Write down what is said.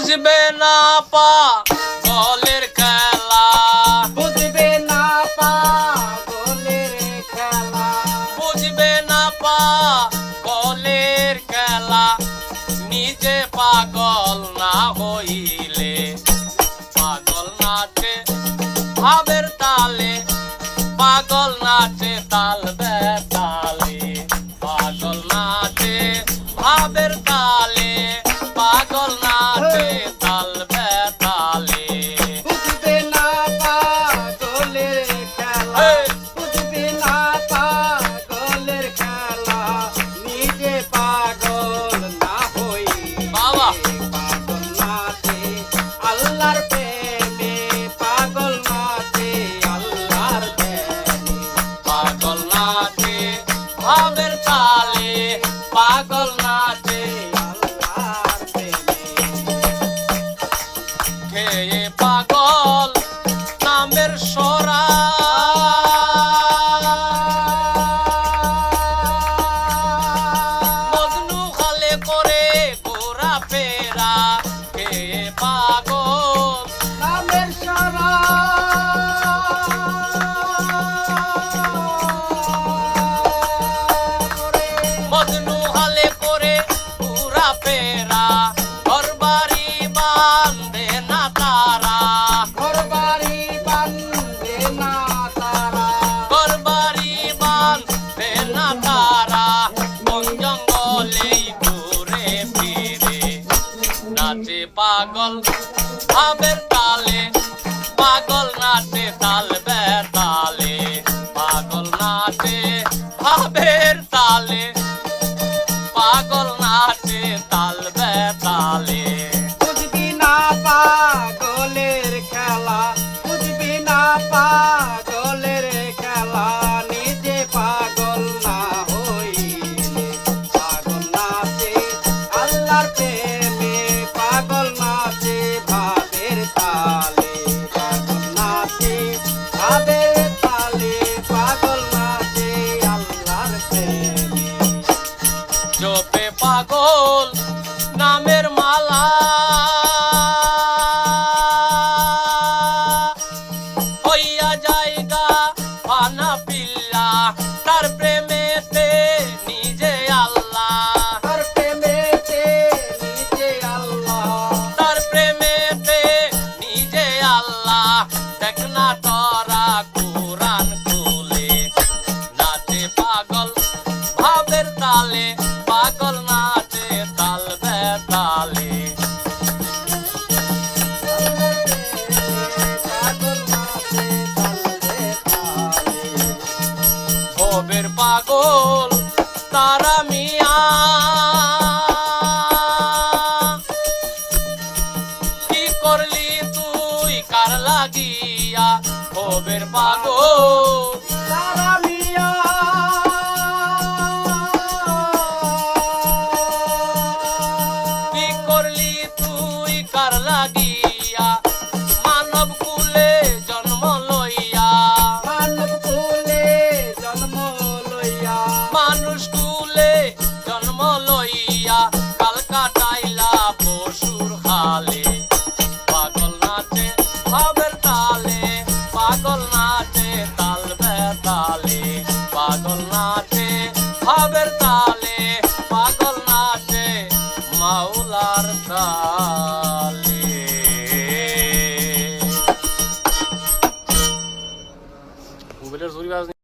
বুঝবে না পা বলের খেলা। বুঝবে না পা বলের খেলা। বুঝবে না পা বলের খেলা। নিজে পাগল না হইলে পাগল নাচে ভাবের তালে পাগল নাচে তাল ব্যথা। okay, yeah. Sahara. লোপে পাগল নামের মা পাগল, তারা মিয়া কি করলি তুই? কার লাগিয়া? খবের পাগল। তারা করলি তুই? কার লাগিয়া?